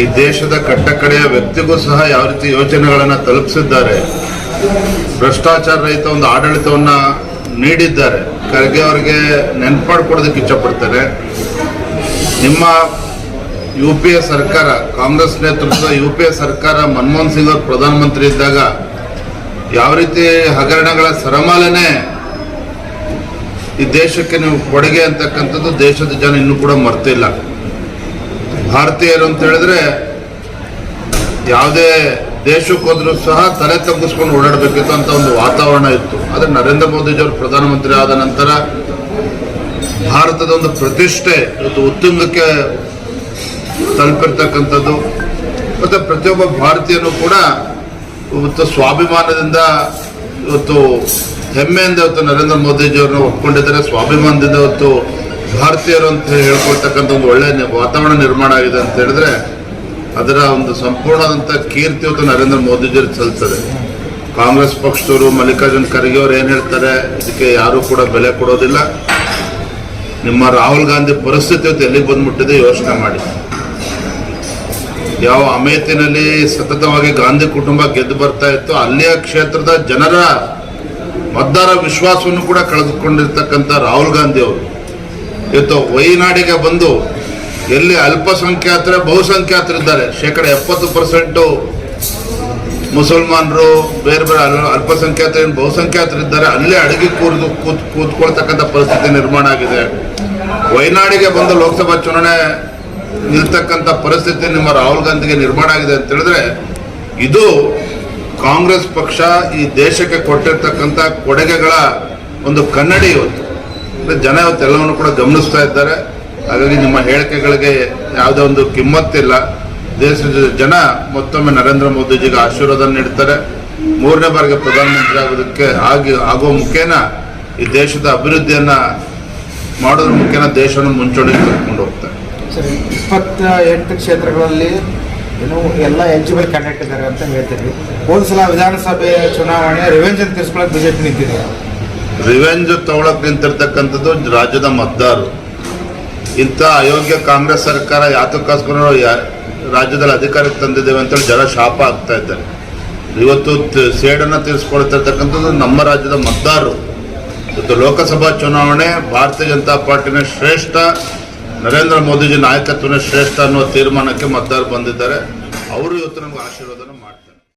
ಈ ದೇಶದ ಕಟ್ಟಕಡೆಯ ವ್ಯಕ್ತಿಗೂ ಸಹ ಯಾವ ರೀತಿ ಯೋಜನೆಗಳನ್ನು ತಲುಪಿಸಿದ್ದಾರೆ? ಭ್ರಷ್ಟಾಚಾರ ರಹಿತ ಒಂದು ಆಡಳಿತವನ್ನ ನೀಡಿದ್ದಾರೆ. ಖರ್ಗೆ ಅವರಿಗೆ ನೆನ್ಪಾಡ್ಕೊಡೋದಕ್ಕೆ ಇಚ್ಛಪಡ್ತಾರೆ. ನಿಮ್ಮ ಯು ಪಿ ಎ ಸರ್ಕಾರ, ಕಾಂಗ್ರೆಸ್ ನೇತೃತ್ವದ ಯು ಪಿ ಎ ಸರ್ಕಾರ ಮನಮೋಹನ್ ಸಿಂಗ್ ಅವರು ಪ್ರಧಾನಮಂತ್ರಿ ಇದ್ದಾಗ ಯಾವ ರೀತಿ ಹಗರಣಗಳ ಸರಮಾಲನೆ ಈ ದೇಶಕ್ಕೆ ನೀವು ಕೊಡುಗೆ ಅಂತಕ್ಕಂಥದ್ದು ದೇಶದ ಜನ ಇನ್ನೂ ಕೂಡ ಮರ್ತಿಲ್ಲ. ಭಾರತೀಯರು ಅಂತ ಹೇಳಿದ್ರೆ ಯಾವುದೇ ದೇಶಕ್ಕೆ ಹೋದ್ರೂ ಸಹ ತಲೆ ತಗ್ಗಿಸ್ಕೊಂಡು ಓಡಾಡಬೇಕಿತ್ತು ಅಂತ ಒಂದು ವಾತಾವರಣ ಇತ್ತು. ಆದರೆ ನರೇಂದ್ರ ಮೋದಿಜಿಯವರು ಪ್ರಧಾನಮಂತ್ರಿ ಆದ ನಂತರ ಭಾರತದ ಒಂದು ಪ್ರತಿಷ್ಠೆ ಇವತ್ತು ಉತ್ತುಂಗಕ್ಕೆ ತಲುಪಿರ್ತಕ್ಕಂಥದ್ದು, ಮತ್ತು ಪ್ರತಿಯೊಬ್ಬ ಭಾರತೀಯನು ಕೂಡ ಇವತ್ತು ಸ್ವಾಭಿಮಾನದಿಂದ ಇವತ್ತು ಹೆಮ್ಮೆಯಿಂದ ಇವತ್ತು ನರೇಂದ್ರ ಮೋದಿಜಿಯವ್ರನ್ನ ಒಪ್ಕೊಂಡಿದ್ದಾರೆ. ಸ್ವಾಭಿಮಾನದಿಂದ ಇವತ್ತು ಭಾರತೀಯರು ಅಂತ ಹೇಳ್ಕೊಳ್ತಕ್ಕಂಥ ಒಂದು ಒಳ್ಳೆಯ ವಾತಾವರಣ ನಿರ್ಮಾಣ ಆಗಿದೆ ಅಂತ ಹೇಳಿದ್ರೆ ಅದರ ಒಂದು ಸಂಪೂರ್ಣವಾದಂಥ ಕೀರ್ತಿ ಇವತ್ತು ನರೇಂದ್ರ ಮೋದಿಜಿಯರು ಸಲ್ತದೆ. ಕಾಂಗ್ರೆಸ್ ಪಕ್ಷದವರು ಮಲ್ಲಿಕಾರ್ಜುನ್ ಖರ್ಗೆ ಅವರು ಏನು ಹೇಳ್ತಾರೆ, ಇದಕ್ಕೆ ಯಾರೂ ಕೂಡ ಬೆಲೆ ಕೊಡೋದಿಲ್ಲ. ನಿಮ್ಮ ರಾಹುಲ್ ಗಾಂಧಿ ಪರಿಸ್ಥಿತಿ ಎಲ್ಲಿಗೆ ಬಂದ್ಬಿಟ್ಟಿದೆ ಯೋಚನೆ ಮಾಡಿ. ಯಾವ ಅಮೇತಿನಲ್ಲಿ ಸತತವಾಗಿ ಗಾಂಧಿ ಕುಟುಂಬ ಗೆದ್ದು ಬರ್ತಾ ಇತ್ತು, ಅಲ್ಲಿಯ ಕ್ಷೇತ್ರದ ಜನರ ಮತದಾರ ವಿಶ್ವಾಸವನ್ನು ಕೂಡ ಕಳೆದುಕೊಂಡಿರ್ತಕ್ಕಂಥ ರಾಹುಲ್ ಗಾಂಧಿ ಅವರು. ಇವತ್ತು ವೈನಾಡಿಗೆ ಬಂದು ಎಲ್ಲಿ ಅಲ್ಪಸಂಖ್ಯಾತರ ಬಹುಸಂಖ್ಯಾತರಿದ್ದಾರೆ ಶೇಕಡ ಎಪ್ಪತ್ತು ಪರ್ಸೆಂಟು ಮುಸಲ್ಮಾನರು, ಬೇರೆ ಬೇರೆ ಅಲ್ಪಸಂಖ್ಯಾತರು ಬಹುಸಂಖ್ಯಾತರಿದ್ದಾರೆ ಅಲ್ಲೇ ಅಡುಗೆ ಕೂರಿದು ಕೂತ್, ಕೂತ್ಕೊಳ್ತಕ್ಕಂಥ ಪರಿಸ್ಥಿತಿ ನಿರ್ಮಾಣ ಆಗಿದೆ. ವೈನಾಡಿಗೆ ಬಂದು ಲೋಕಸಭಾ ಚುನಾವಣೆ ನಿಲ್ತಕ್ಕಂಥ ಪರಿಸ್ಥಿತಿ ನಿಮ್ಮ ರಾಹುಲ್ ಗಾಂಧಿಗೆ ನಿರ್ಮಾಣ ಆಗಿದೆ ಅಂತ ಹೇಳಿದ್ರೆ, ಇದು ಕಾಂಗ್ರೆಸ್ ಪಕ್ಷ ಈ ದೇಶಕ್ಕೆ ಕೊಟ್ಟಿರ್ತಕ್ಕಂಥ ಕೊಡುಗೆಗಳ ಒಂದು ಕನ್ನಡಿ ಇವತ್ತು. ಜನ ಇವತ್ತೆಲ್ಲವನ್ನು ಕೂಡ ಗಮನಿಸ್ತಾ ಇದ್ದಾರೆ. ಹಾಗಾಗಿ ನಿಮ್ಮ ಹೇಳಿಕೆಗಳಿಗೆ ಯಾವುದೇ ಒಂದು ಕಿಮ್ಮತ್ತಿಲ್ಲ. ದೇಶದ ಜನ ಮತ್ತೊಮ್ಮೆ ನರೇಂದ್ರ ಮೋದಿಜಿಗೆ ಆಶೀರ್ವಾದ ನೀಡ್ತಾರೆ. ಮೂರನೇ ಬಾರಿಗೆ ಪ್ರಧಾನಮಂತ್ರಿ ಆಗೋದಕ್ಕೆ ಆಗಿ ಆಗುವ ಮುಖೇನ ಈ ದೇಶದ ಅಭಿವೃದ್ಧಿಯನ್ನ ಮಾಡೋದ್ರ ಮುಖೇನ ದೇಶವನ್ನು ಮುಂಚೂಣಿ ಕರ್ಕೊಂಡು ಹೋಗ್ತಾರೆ. ಇಪ್ಪತ್ತ ಎಂಟು ಕ್ಷೇತ್ರಗಳಲ್ಲಿ ಏನು ಎಲ್ಲ ಎಲಿಜಿಬಲ್ ಕ್ಯಾಂಡಿಡೇಟ್ ಇದ್ದಾರೆ ಅಂತ ಹೇಳ್ತೀವಿ ಹೋದ ಸಲ ವಿಧಾನಸಭೆ ಚುನಾವಣೆ ರಿವೆಂಜನ್ ತೀರಿಸ್ಕೊಳ್ಳೋಕೆ ಬಿಜೆಪಿ ನಿಂತಿದೆ. ರಿವೆಂಜ್ ತಗೊಳಕ್ ನಿಂತಿರ್ತಕ್ಕಂಥದ್ದು ರಾಜ್ಯದ ಮತದಾರರು. ಇಂಥ ಅಯೋಗ್ಯ ಕಾಂಗ್ರೆಸ್ ಸರ್ಕಾರ ಯಾತಕ್ಕೋಸ್ಕರ ರಾಜ್ಯದಲ್ಲಿ ಅಧಿಕಾರಕ್ಕೆ ತಂದಿದ್ದೇವೆ ಅಂತೇಳಿ ಜನ ಶಾಪ ಆಗ್ತಾ ಇದ್ದಾರೆ. ಇವತ್ತು ಸೇಡನ್ನು ತೀರಿಸ್ಕೊಳ್ತಿರ್ತಕ್ಕಂಥದ್ದು ನಮ್ಮ ರಾಜ್ಯದ ಮತದಾರರು. ಇವತ್ತು ಲೋಕಸಭಾ ಚುನಾವಣೆ, ಭಾರತೀಯ ಜನತಾ ಪಾರ್ಟಿನ ಶ್ರೇಷ್ಠ, ನರೇಂದ್ರ ಮೋದಿಜಿ ನಾಯಕತ್ವನ ಶ್ರೇಷ್ಠ ಅನ್ನುವ ತೀರ್ಮಾನಕ್ಕೆ ಮತದಾರರು ಬಂದಿದ್ದಾರೆ. ಅವರು ಇವತ್ತು ನಮಗೆ ಆಶೀರ್ವಾದನ ಮಾಡಿ